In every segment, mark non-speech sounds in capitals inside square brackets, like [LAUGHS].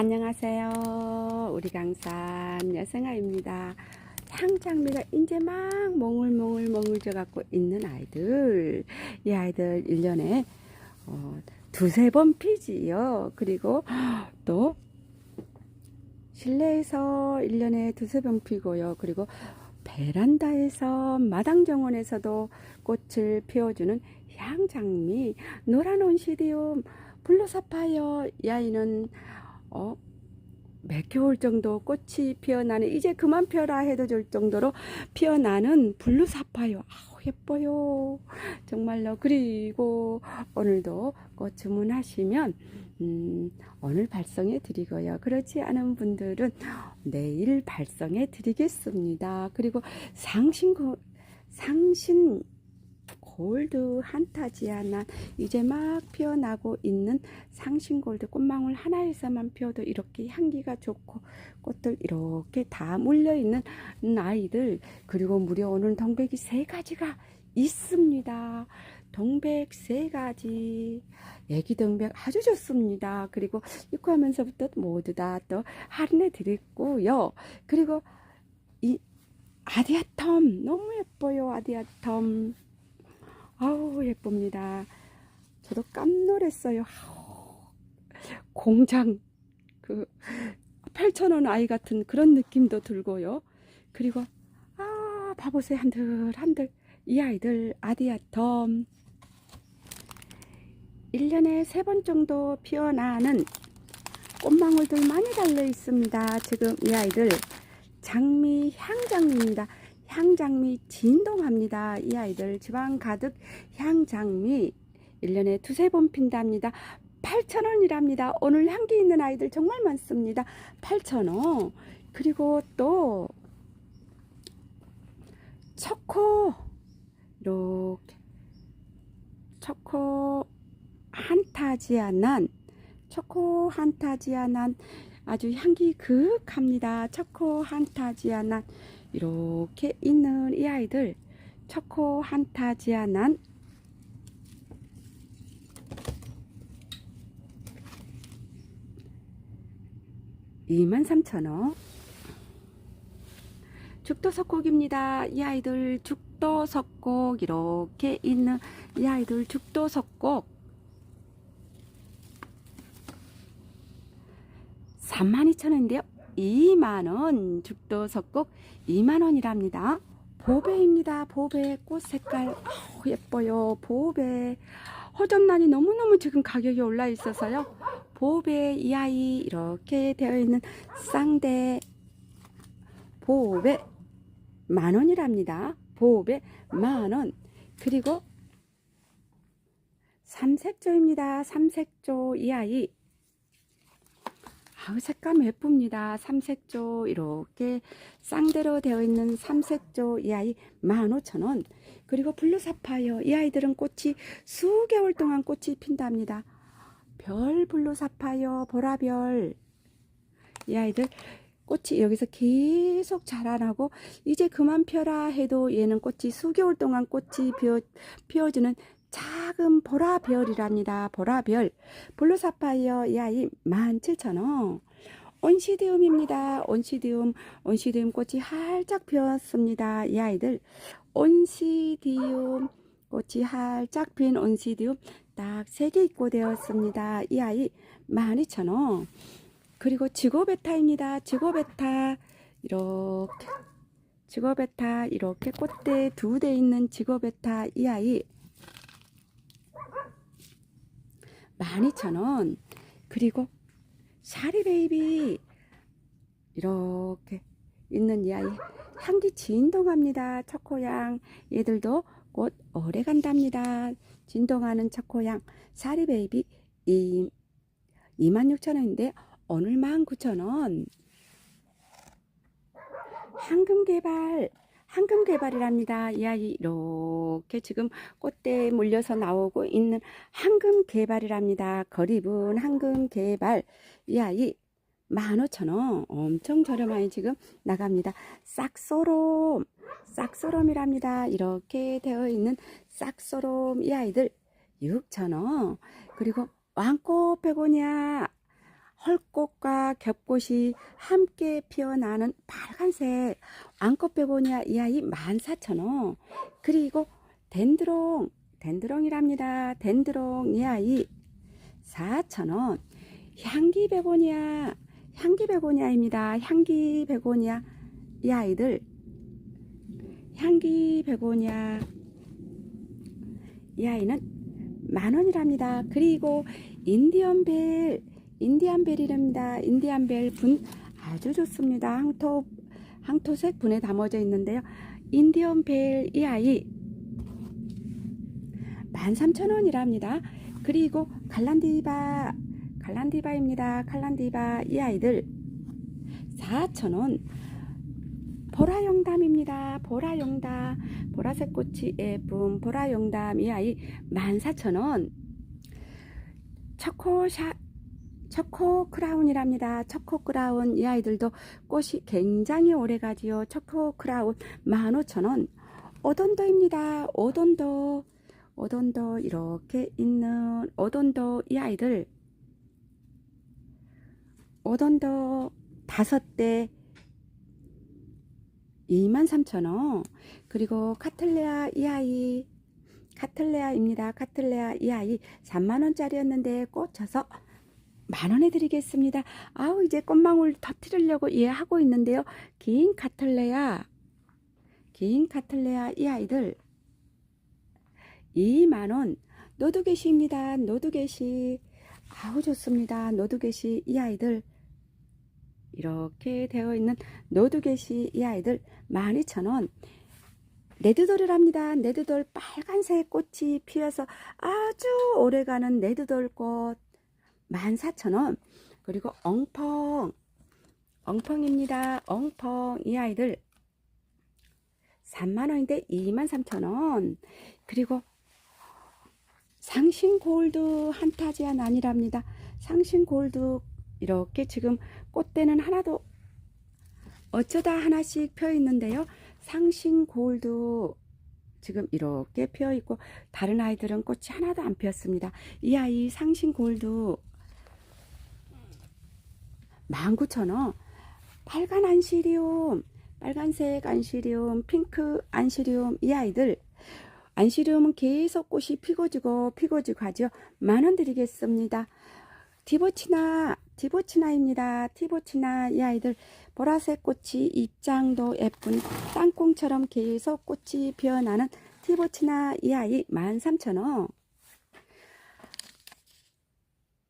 안녕하세요. 우리 강산 여생아입니다. 향장미가 이제 막 몽글 몽글 져 갖고 있는 아이들. 이 아이들 1년에 어, 두세 번 피지요. 그리고 또 실내에서 1년에 두세 번 피고요. 그리고 베란다에서 마당 정원에서도 꽃을 피워주는 향장미, 노란 온시디움, 블루사파이어 이 아이는 어, 몇 개월 정도 꽃이 피어나는 이제 그만 피어라 해도 될 정도로 피어나는 블루 사파이어. 아우 예뻐요. 정말로. 그리고 오늘도 꽃 주문하시면 음, 오늘 발송해 드리고요. 그렇지 않은 분들은 내일 발송해 드리겠습니다. 그리고 상신 상신 골드 한타지아나 이제 막 피어나고 있는 상신골드 꽃망울 하나에서만 피어도 이렇게 향기가 좋고 꽃들 이렇게 다 물려있는 아이들 그리고 무려 오늘 동백이 세 가지가 있습니다. 동백 세 가지 애기 동백 아주 좋습니다. 그리고 입고 하면서부터 모두 다 또 할인해 드렸고요. 그리고 이 아디아텀 너무 예뻐요 아디아텀 아우 예쁩니다. 저도 깜놀했어요. 공장 그 8,000원 아이 같은 그런 느낌도 들고요. 그리고 아 봐보세요 한들 한들 이 아이들 아디아텀 1년에 세번 정도 피어나는 꽃망울들 많이 달려 있습니다. 지금 이 아이들 장미 향장미입니다. 향장미 진동합니다. 이 아이들 지방 가득 향장미 1년에 두세 번 핀답니다. 8,000원이랍니다. 오늘 향기 있는 아이들 정말 많습니다. 8,000원. 그리고 또 초코 이렇게 초코 한타지아난 초코 한타지아난 아주 향기 극합니다. 초코 한타지아난. 이렇게 있는 이 아이들 초코 한타지아난. 이만 삼천 원. 죽도 석곡입니다. 이 아이들 죽도 석곡. 이렇게 있는 이 아이들 죽도 석곡 32,000원인데요. 2만원 죽도 석곡 2만원이랍니다. 보배입니다. 보배 꽃 색깔 아우, 예뻐요. 보배 허접란이 너무너무 지금 가격이 올라 있어서요. 보배 이 아이 이렇게 되어 있는 쌍대 보배 만원이랍니다. 보배 만원 그리고 삼색조입니다. 삼색조 이 아이 아우 색감 예쁩니다. 삼색조 이렇게 쌍대로 되어 있는 삼색조 이 아이 15,000원 그리고 블루사파이어 이 아이들은 꽃이 수개월 동안 꽃이 핀답니다. 별 블루사파이어 보라별 이 아이들 꽃이 여기서 계속 자라나고 이제 그만 펴라 해도 얘는 꽃이 수개월 동안 꽃이 피어, 피어주는 작은 보라별이랍니다. 보라별. 블루사파이어 이 아이 17,000원. 온시디움입니다. 온시디움. 온시디움 꽃이 활짝 피었습니다. 이 아이들. 온시디움. 꽃이 활짝 핀 온시디움 딱 3개 입고 되었습니다. 이 아이 12,000원. 그리고 지고베타입니다. 지고베타. 이렇게. 지고베타 이렇게 꽃대 두 대 있는 지고베타 이 아이 12,000원. 그리고 샤리베이비 이렇게 있는 이 아이 향기 진동합니다. 초코향 얘들도 곧 오래 간답니다. 진동하는 초코향 샤리베이비 26,000원인데 오늘 19,000원 황금개발 황금개발이랍니다. 이 아이 이렇게 지금 꽃대에 물려서 나오고 있는 황금개발이랍니다. 거리분 황금개발 이 아이 15,000원 엄청 저렴하게 지금 나갑니다. 싹소롬 싹소롬이랍니다. 이렇게 되어 있는 싹소롬 이 아이들 6,000원 그리고 왕꽃 베고니아 헐 꽃과 겹꽃이 함께 피어나는 빨간색 베고니아 이 아이 14,000원. 그리고 덴드롱, 덴드롱이랍니다. 덴드롱 이 아이 4,000원. 향기 베고니아, 향기 베고니아입니다. 향기 베고니아 이 아이들 향기 베고니아 이 아이는 만 원이랍니다. 그리고 인디언벨, 인디안벨이랍니다. 인디안벨 분 아주 좋습니다. 항토, 항토색 분에 담아져 있는데요. 인디언벨 이 아이 13,000원이랍니다. 그리고 갈란디바, 갈란디바입니다. 갈란디바 이 아이들 4,000원. 보라용담입니다. 보라용담. 보라색 꽃이 예쁜 보라용담 이 아이 14,000원. 초코샤 초코 크라운이랍니다. 초코 크라운 이 아이들도 꽃이 굉장히 오래 가지요. 초코 크라운 15,000원. 오돈도입니다. 오돈도. 오돈도 이렇게 있는 오돈도 이 아이들 오돈도 다섯 대 23,000원. 그리고 카틀레아 이 아이 카틀레아입니다. 카틀레아 이 아이 3만원짜리였는데 꽂혀서 만 원에 드리겠습니다. 아우 이제 꽃망울 터트리려고 이해하고 있는데요. 긴 카틀레아 긴 카틀레아 이 아이들 2만 원 노두개시입니다. 노두개시 아우 좋습니다. 노두개시 이 아이들 이렇게 되어 있는 노두개시 이 아이들 12,000원 네드돌이랍니다. 네드돌 빨간색 꽃이 피어서 아주 오래가는 네드돌 꽃 14,000원 그리고 엉펑 엉펑입니다. 엉펑 이 아이들 3만원인데 23,000원 그리고 상신 골드 한타지안 아니랍니다. 상신 골드 이렇게 지금 꽃대는 하나도 어쩌다 하나씩 펴 있는데요. 상신 골드 지금 이렇게 피어 있고 다른 아이들은 꽃이 하나도 안 피었습니다. 이 아이 상신 골드 19,000원. 빨간 안시리움, 빨간색 안시리움, 핑크 안시리움 이 아이들 안시리움은 계속 꽃이 피고 지고 피고 지고 하죠. 만 원 드리겠습니다. 디보치나 디보치나입니다. 디보치나 이 아이들 보라색 꽃이 입장도 예쁜 땅콩처럼 계속 꽃이 피어나는 티보치나 이 아이 13,000원.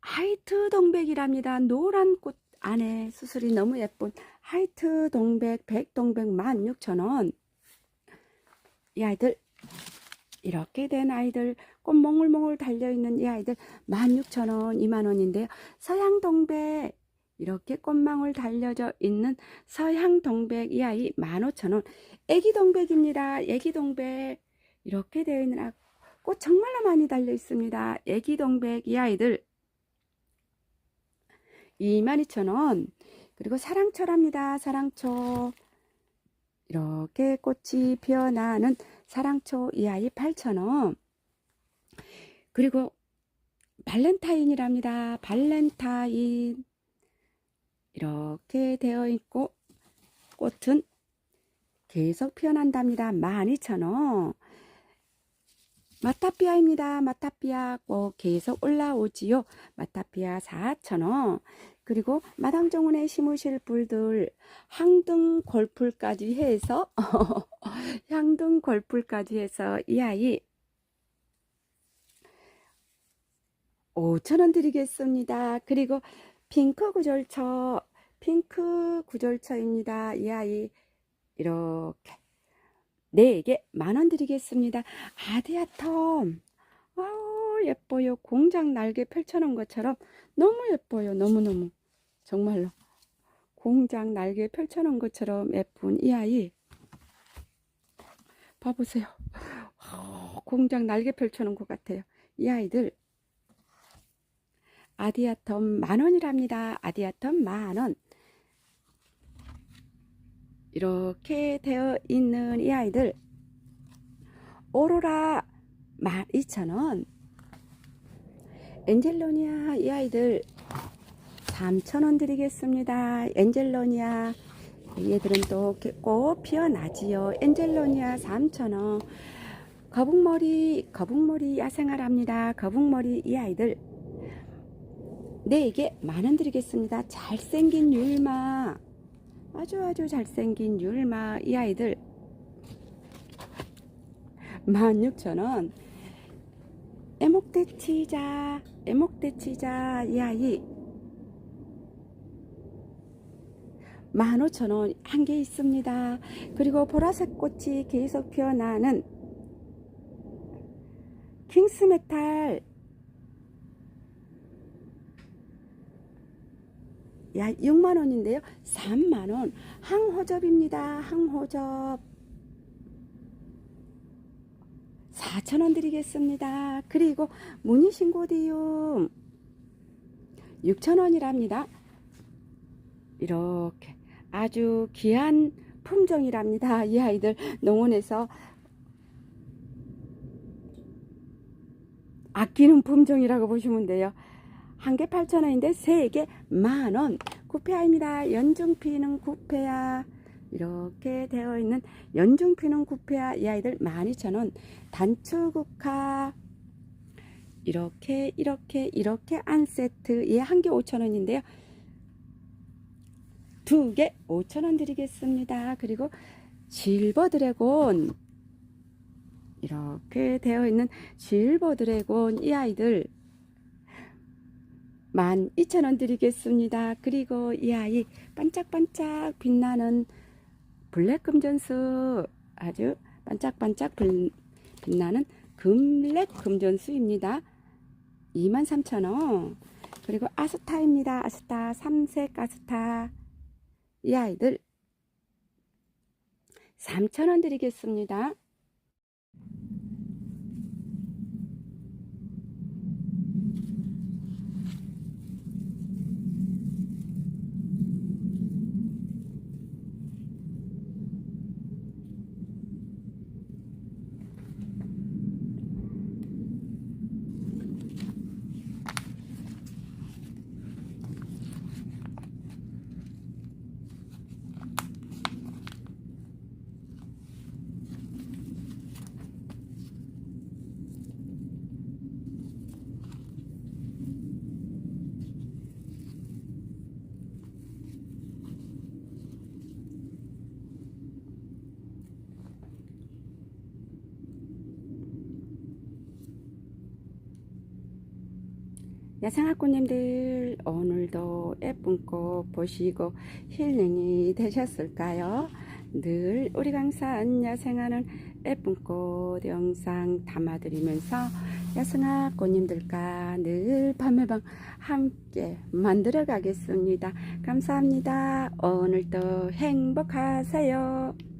하이트 동백이랍니다. 노란 꽃 안에 수술이 너무 예쁜 하이트 동백, 백동백 16,000원. 이 아이들 이렇게 된 아이들 꽃 몽글몽글 달려있는 이 아이들 16,000원, 2만원인데요. 서양 동백 이렇게 꽃망울 달려져 있는 서양 동백 이 아이 15,000원. 애기 동백입니다. 애기 동백 이렇게 되어 있는 아, 꽃 정말로 많이 달려 있습니다. 애기 동백 이 아이들 22,000원. 그리고 사랑초랍니다. 사랑초. 이렇게 꽃이 피어나는 사랑초 이 아이 8,000원. 그리고 발렌타인이랍니다. 발렌타인. 이렇게 되어 있고 꽃은 계속 피어난답니다. 12,000원. 마타피아입니다. 마타피아 꽃 계속 올라오지요. 마타피아 4,000원. 그리고 마당 정원에 심으실 불들 항등 골풀까지 해서 [LAUGHS] 향등 골풀까지 해서 이 아이 5,000원 드리겠습니다. 그리고 핑크 구절처 핑크 구절처입니다. 이 아이 이렇게 네개 만원 드리겠습니다. 아디아텀 아우 예뻐요. 공장 날개 펼쳐놓은 것처럼 너무 예뻐요. 너무너무 정말로 공장 날개 펼쳐놓은 것처럼 예쁜 이 아이 봐보세요. 어, 공장 날개 펼쳐놓은 것 같아요. 이 아이들 아디아텀 만원이랍니다. 아디아텀 만원. 이렇게 되어 있는 이 아이들 오로라 12,000원 엔젤로니아 이 아이들 3,000원 드리겠습니다. 엔젤로니아. 얘들은 또 꽃 피어나지요. 엔젤로니아 3,000원. 거북머리, 거북머리 야생을 합니다. 거북머리 이 아이들. 네, 이게 만원 드리겠습니다. 잘생긴 율마. 아주 아주 잘생긴 율마 이 아이들. 16,000원. 에목대 치자, 에목대 치자 이 아이. 15,000원 한 개 있습니다. 그리고 보라색 꽃이 계속 피어나는 킹스메탈 야 6만 원인데요. 3만 원. 항호접입니다. 항호접. 4천 원 드리겠습니다. 그리고 무늬신고디움. 6천 원이랍니다. 이렇게 아주 귀한 품종이랍니다. [LAUGHS] 이 아이들 농원에서 아끼는 품종이라고 보시면 돼요. 한 개 8,000원인데 세 개 만원. 구페아입니다. 연중피는 구페아. 이렇게 되어 있는 연중피는 구페아 이 아이들 12,000원. 단추국화. 이렇게 이렇게 이렇게 안 세트 얘 한 개 5,000원인데요. 두 개 5,000원 드리겠습니다. 그리고 실버 드래곤 이렇게 되어 있는 실버 드래곤 이 아이들 12,000원 드리겠습니다. 그리고 이 아이 반짝반짝 빛나는 블랙 금전수 아주 반짝반짝 불- 빛나는 금블랙 금전수입니다. 23,000원 그리고 아스타입니다. 아스타 삼색 아스타 이 아이들 3,000원 드리겠습니다. 야생학구님들 오늘도 예쁜 꽃 보시고 힐링이 되셨을까요? 늘 우리 강산 야생하는 예쁜 꽃 영상 담아드리면서 야생학구님들과 늘 밤에방 함께 만들어 가겠습니다. 감사합니다. 오늘도 행복하세요.